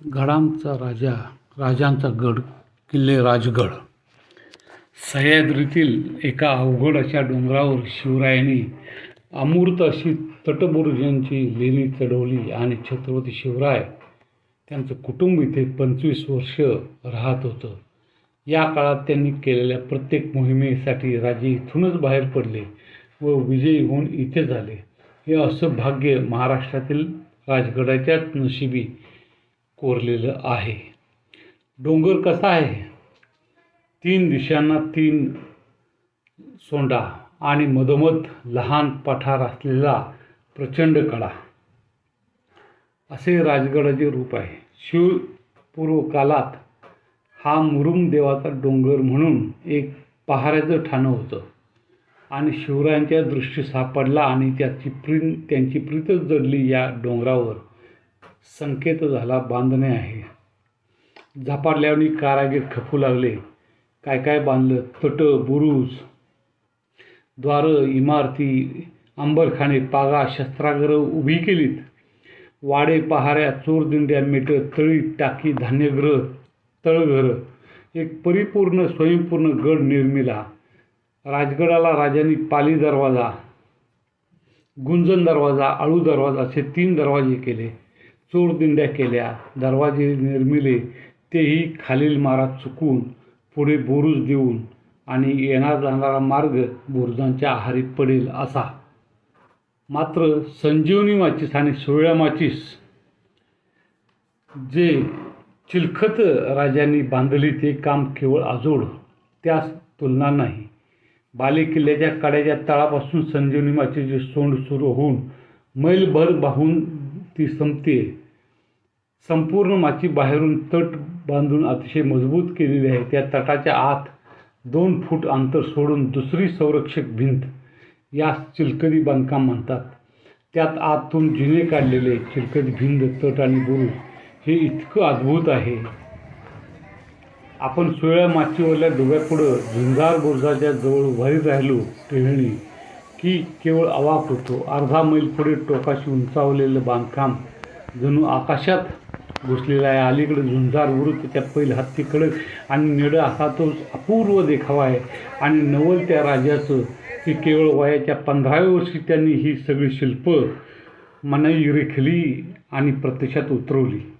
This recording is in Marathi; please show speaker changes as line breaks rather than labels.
गडांचा राजा राजांचा गड किल्ले राजगड. सह्याद्रीतील एका अवघड अशा डोंगरावर शिवरायांनी अमूर्त अशी तटबुरुजांची लेणी चढवली आणि छत्रपती शिवराय त्यांचं कुटुंब इथे पंचवीस वर्ष राहत होतं. या काळात त्यांनी केलेल्या प्रत्येक मोहिमेसाठी राजे इथूनच बाहेर पडले व विजयी होऊन इथे झाले. हे असं भाग्य महाराष्ट्रातील राजगडाच्याच नशिबी कोरलेलं आहे. डोंगर कसा आहे? तीन दिशांना तीन सोंडा आणि मधोमध लहान पठार असलेला प्रचंड कडा असे राजगडाचे रूप आहे. शिवपूर्व कालात हा मुरुम देवाचा डोंगर म्हणून एक पहाऱ्याचं ठाणं होतं. आणि शिवरायांच्या दृष्टी सापडला आणि त्याची प्री त्यांची प्रीतच जडली या डोंगरावर. संकेत झाला बांधणे आहे. झपाटल्याने कारागीर खपू लागले. काय काय बांधलं? तट बुरुज द्वारं इमारती अंबरखाने पागा शस्त्रागर उभी केलीत. वाडे पहाऱ्या चोरदिंड्या मेट तळी टाकी धान्यग्रह तळघरं. एक परिपूर्ण स्वयंपूर्ण गड निर्मिला. राजगडाला राजांनी पाली दरवाजा गुंजन दरवाजा आळू दरवाजा असे तीन दरवाजे केले. चोरदिंड्या केल्या दरवाजे निर्मिले तेही खालील मारा चुकून पुढे बुरुज देऊन आणि येणार जाणारा मार्ग बुरुजांच्या आहारी पडेल असा. मात्र संजीवनी माचीस आणि सोहळ्या माचीस जे चिलखत राजांनी बांधली ते काम केवळ आजोड त्यास तुलना नाही. बाले किल्ल्याच्या कड्याच्या तळापासून संजीवनी माचीचे सोंड सुरू होऊन मैलभर बाहून ती संपते संपूर्ण माची बाहेरून तट बांधून अतिशय मजबूत केलेली आहे. त्या तटाच्या आत दोन फूट अंतर सोडून दुसरी संरक्षक भिंत यास चिलकदी बांधकाम म्हणतात. त्यात आतून जिने काढलेले चिलकदी भिंत तट आणि बुरुज हे इतकं अद्भुत आहे. आपण सोळ्या माचीवरल्या डोब्यापुढं झुंजार बुरुजाच्या जवळ उभारी राहिलो टेहळणी की केवळ अवाक होतो. अर्धा मैल पुढे टोकाशी उंचावलेलं बांधकाम जणू आकाशात घुसलेलं आहे. अलीकडे झुंजार वृत्त त्याच्या पहिलं हत्ती कडक आणि निडं असा तो अपूर्व देखावा आहे. आणि नवल त्या राजाचं की केवळ वयाच्या पंधराव्या वर्षी त्यांनी ही सगळी शिल्प मनाई रेखली आणि प्रत्यक्षात उतरवली.